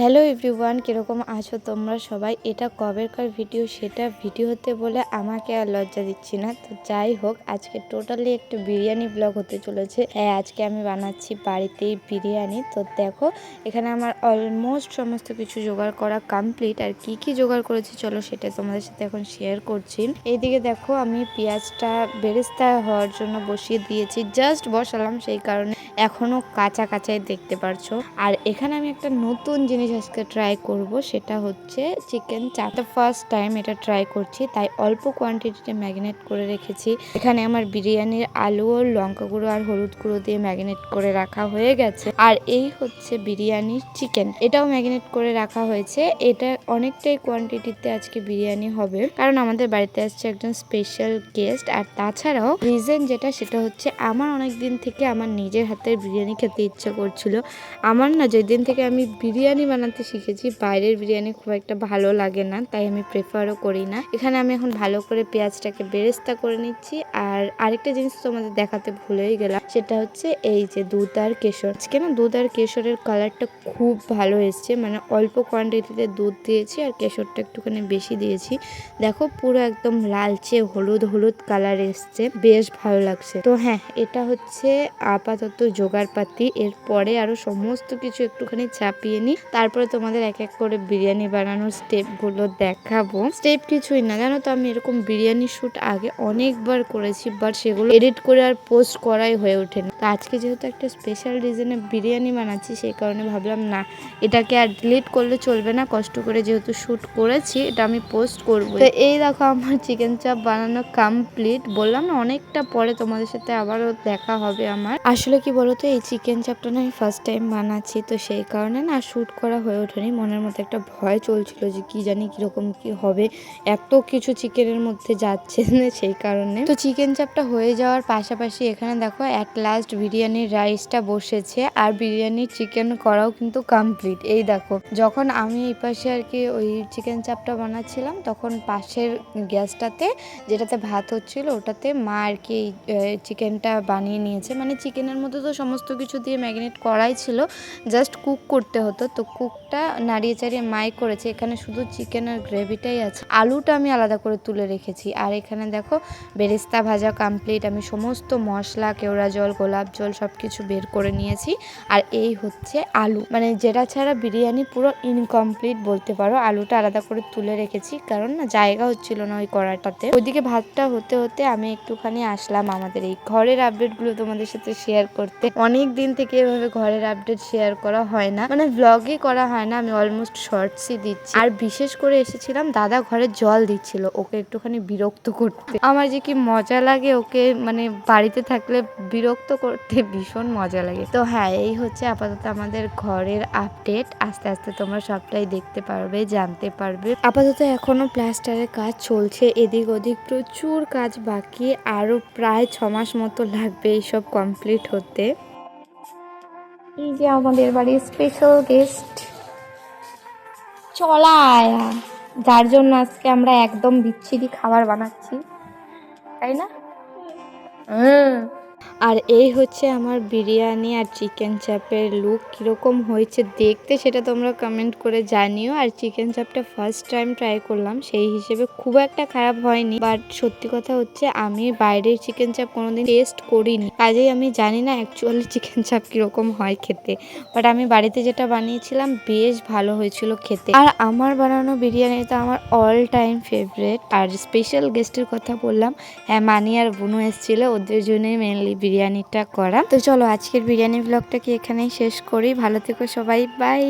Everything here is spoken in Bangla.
হ্যালো এভরিওয়ান, কীরকম আছো তোমরা সবাই? এটা কবেরকার ভিডিও, সেটা ভিডিও হতে বলে আমাকে আর লজ্জা দিচ্ছি না। তো যাই হোক, আজকে টোটালি একটা বিরিয়ানি ব্লগ হতে চলেছে। হ্যাঁ আজকে আমি বানাচ্ছি বাড়িতেই বিরিয়ানি। তো দেখো, এখানে আমার অলমোস্ট সমস্ত কিছু জোগাড় করা কমপ্লিট আর কি কি জোগাড় করেছি, চলো সেটা তোমাদের সাথে এখন শেয়ার করছি। এইদিকে দেখো, আমি পেঁয়াজটা বেরেস্তা হওয়ার জন্য বসিয়ে দিয়েছি। জাস্ট বসালাম সেই কারণে। এখনও কাঁচা কাঁচাই দেখতে পারছ। আর এখানে আমি একটা নতুন জিনিস আজকে ট্রাই করব, সেটা হচ্ছে চিকেন চাটা ফার্স্ট টাইম এটা ট্রাই করছি, তাই অল্প কোয়ান্টিটিতে ম্যাগনেট করে রেখেছি। এখানে আমার বিরিয়ানির আলু ও লঙ্কা গুঁড়ো আর হলুদ গুঁড়ো দিয়ে ম্যাগনেট করে রাখা হয়ে গেছে। আর এই হচ্ছে বিরিয়ানির চিকেন এটাও ম্যাগনেট করে রাখা হয়েছে। এটা অনেকটাই কোয়ান্টিটিতে আজকে বিরিয়ানি হবে। কারণ আমাদের বাড়িতে আসছে একজন স্পেশাল গেস্ট আর তাছাড়াও রিজন যেটা, সেটা হচ্ছে আমার অনেক দিন থেকে আমার নিজের হাতের বিরিয়ানি খেতে ইচ্ছা করছিল। আমার না যেদিন থেকে আমি বিরিয়ানি বানাতে শিখেছি, বাইরের বিরিয়ানি খুব একটা ভালো লাগে না, তাই আমি প্রেফারও করি না। এখানে আমি এখন ভালো করে পেঁয়াজটাকে বেরেস্তা করে নিচ্ছি, আর আরেকটা জিনিস তোমাদের দেখাতে ভুলেই গেলাম, সেটা হচ্ছে এই যে দুধ আর কেশর। আজকে না দুধ আর কেশরের কালারটা খুব ভালো এসছে মানে অল্প কোয়ান্টিটিতে দুধ দিয়েছি আর কেশরটা একটুখানি বেশি দিয়েছি। দেখো পুরো একদম লালচে হলুদ হলুদ কালার এসছে, বেশ ভালো লাগছে। তো হ্যাঁ এটা হচ্ছে আপাতত জোগাড়পাতি এরপরে আরও সমস্ত কিছু একটুখানি চাপিয়ে নিই। তারপরে তোমাদের এক এক করে বিরিয়ানি বানানোর স্টেপগুলো দেখাবো। স্টেপ কিছুই না, জানো তো আমি এরকম বিরিয়ানি শ্যুট আগে অনেকবার করেছি বাট সেগুলো এডিট করে আর পোস্ট করাই হয়ে ওঠেনি তো আজকে যেহেতু একটা স্পেশাল রিজনে বিরিয়ানি বানাচ্ছি, সেই কারণে ভাবলাম না, এটাকে আর ডিলিট করলে চলবে না, কষ্ট করে যেহেতু শ্যুট করেছি, এটা আমি পোস্ট করব। তো এই দেখো আমার চিকেন চাপ বানানো কমপ্লিট বললাম না, অনেকটা পরে তোমাদের সাথে আবারও দেখা হবে আমার। আসলে কি বলতো, এই চিকেন চাপটা না আমি ফার্স্ট টাইম বানাচ্ছি। তো সেই কারণে না শ্যুট করা হয়ে ওঠেনি। মনের মধ্যে একটা ভয় চলছিল যে কি জানি কীরকম কি হবে। এত কিছু চিকেনের মধ্যে যাচ্ছে না সেই কারণে। তো চিকেন চাপটা হয়ে যাওয়ার পাশাপাশি এখানে দেখো অ্যাট লাস্ট বিরিয়ানির রাইসটা বসেছে আর বিরিয়ানির চিকেন করাও কিন্তু কমপ্লিট এই দেখো, যখন আমি এই পাশে আর কি ওই চিকেন চাপটা বানাচ্ছিলাম, তখন পাশের গ্যাসটাতে যেটাতে ভাত হচ্ছিল, ওটাতে মা আর কি চিকেনটা বানিয়ে নিয়েছে। মানে চিকেনের মধ্যে তো সমস্ত কিছু দিয়ে ম্যাগনেট করাই ছিল। জাস্ট কুক করতে হতো। তো কুকটা নাড়িয়ে চাড়িয়ে মাই করেছে। এখানে শুধু চিকেন আর গ্রেভিটাই আছে। আলুটা আমি আলাদা করে তুলে রেখেছি। আর এখানে দেখো, বেরেস্তা ভাজা কমপ্লিট আমি সমস্ত মশলা, কেওড়া জল, গোলাপ জল সব কিছু বের করে নিয়েছি। আর এই হচ্ছে আলু। মানে যেটা ছাড়া বিরিয়ানি পুরো ইনকমপ্লিট বলতে পারো। আলুটা আলাদা করে তুলে রেখেছি। কারণ না, জায়গা হচ্ছিল না ওই কড়াটাতে ওইদিকে ভাতটা হতে হতে আমি একটুখানি আসলাম আমাদের এই ঘরের আপডেটগুলো তোমাদের সাথে শেয়ার করতে। অনেক দিন থেকে এভাবে ঘরের আপডেট শেয়ার করা হয় না। মানে ব্লগই করা হয় না, আমি অলমোস্ট শর্টসই দিচ্ছি। আর বিশেষ করে এসেছিলাম, দাদা ঘরে জল দিচ্ছিল, ওকে একটুখানি বিরক্ত করতে। আমার যে কি মজা লাগে ওকে মানে বাড়িতে থাকলে বিরক্ত করতে ভীষণ মজা লাগে। তো হ্যাঁ এই হচ্ছে আপাতত আমাদের ঘরের আপডেট আস্তে আস্তে তোমরা সবটাই দেখতে পারবে, জানতে পারবে। আপাতত এখনও প্লাস্টারের কাজ চলছে, এদিক ওদিক প্রচুর কাজ বাকি, আরও প্রায় ছ মাস মতো লাগবে এইসব কমপ্লিট হতে। এই যে আমাদের বাড়ির স্পেশাল গেস্ট চলায় যার জন্য আজকে আমরা একদম বিচ্ছিরি খাবার বানাচ্ছি। তাই না? হুম। আর এই হচ্ছে আমার বিরিয়ানি আর চিকেন চাপের লুক কীরকম হয়েছে দেখতে সেটা তোমরা কমেন্ট করে জানিও। আর চিকেন চাপটা ফার্স্ট টাইম ট্রাই করলাম, সেই হিসেবে খুব একটা খারাপ হয়নি। বাট সত্যি কথা হচ্ছে, আমি বাইরের চিকেন চাপ কোনোদিন টেস্ট করিনি। কাজেই আমি জানি না অ্যাকচুয়ালি চিকেন চাপ কীরকম হয় খেতে। বাট আমি বাড়িতে যেটা বানিয়েছিলাম, বেশ ভালো হয়েছিল খেতে। আর আমার বানানো বিরিয়ানিটা আমার অল টাইম ফেভারেট আর স্পেশাল গেস্টের কথা বললাম হ্যাঁ মানি আর বুনু এসেছিল, ওদের জন্যই মেনলি বিরিয়ানিটা করা। তো চলো আজকের বিরিয়ানি ব্লগটাকে এখানেই শেষ করি। ভালো থেকো সবাই। বাই